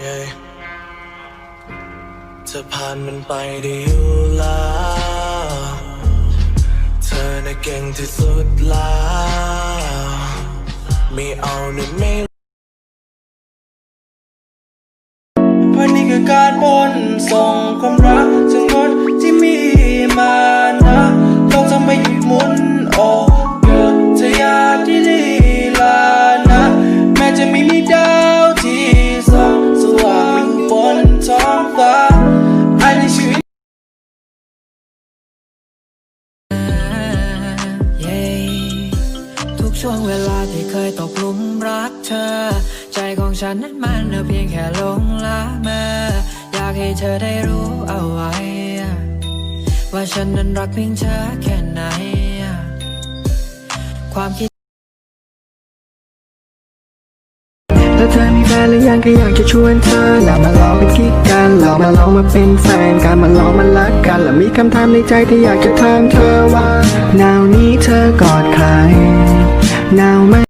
จะผ่านมันไปได้อยู่แล้วเธอน่ะเก่งที่สุดแล้วไม่เอาหนึ่งไม่เพราะนี่คือการบนส่งความรัก ช่วงเวลาที่เคยตกหลุมรักเธอ ใจของฉันนั้นมันเพียงแค่ลงละเมออยากให้เธอได้รู้เอาไว้ ว่าฉันนั้นรักเพียงเธอแค่ไหน ความคิด ถ้าเธอมีแฟนหรือยังก็อยากจะชวนเธอแล้วมาลองเป็นกิ๊กกันเรามาลองมาเป็นแฟนกันมาลองมารักกันแล้วมีคำถามในใจที่อยากจะถามเธอว่าหนาวนี้เธอกอดใครหนาวไหม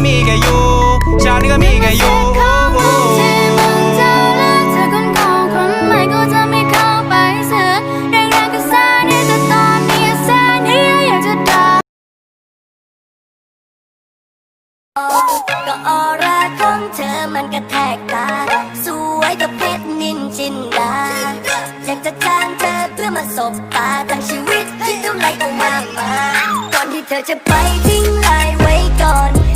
ก็มีแค่อยู่ฉันนี่ก็มีแค่อยู่ที่มึงเจ้าและเธอคนเก่าคนใหม่ก็จะไม่เข้าไปเสือแรงๆก็แสนดีแต่ตอนนี้แสนดีอยากจะด่ากออร่าของเธอมันกระแทกตา สวยกับเพชรนินจินดา อยากจะจ้างเธอเพื่อมาสบตาทั้งชีวิตที่เท่าไรก็มากมาก่อนที่เธอจะไปทิ้งลายไว้ก่อน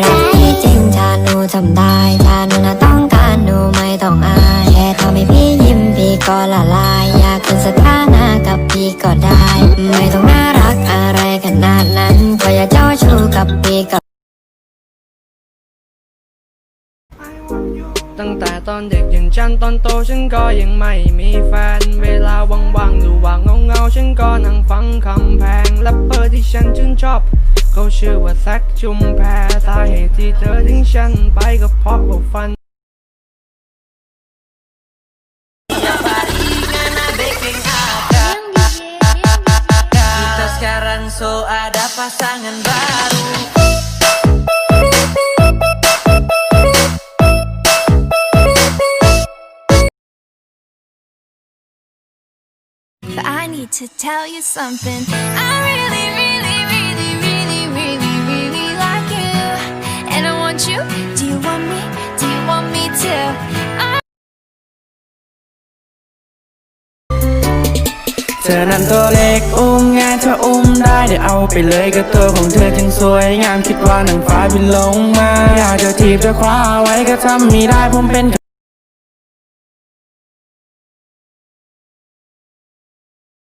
รักพี่จริงถ้าหนูทำได้ถ้าหนูน่ะต้องการหนูไม่ต้องอายแค่ทำให้พี่ยิ้มพี่ก็ละลาย อยากเป็นสถานะกับพี่ก็ได้ ไม่ต้องน่ารักอะไรขนาดนั้นขออย่าเจ้าชู้กับพี่ก็ตั้งแต่ตอนเด็กย่างฉันตอนโตฉันก็ยังไม่มีแฟน เวลาว่างๆหรือว่างเงาๆฉันก็นั่งฟังคำแพงแรปเปอร์ที่ฉันชื่นชอบ เขาชื่อว่าแซคชุมแพรสาเหตุที่เธอทิ้งฉันไปก็เพราะว่าฟัน Kita sekarang so ada pasangan baru But I need to tell you something. I Do you want me to? I เธอนั้นตัวเล็กอุ้มงายเธออุ้มได้เดี๋ยวเอาไปเลยก็ตัวของเธอจึงสวยงามคิดว่านางฟ้าบินลงมา อยากจะทีบจะคว้าไว้ก็ทำไม่ได้ผมเป็น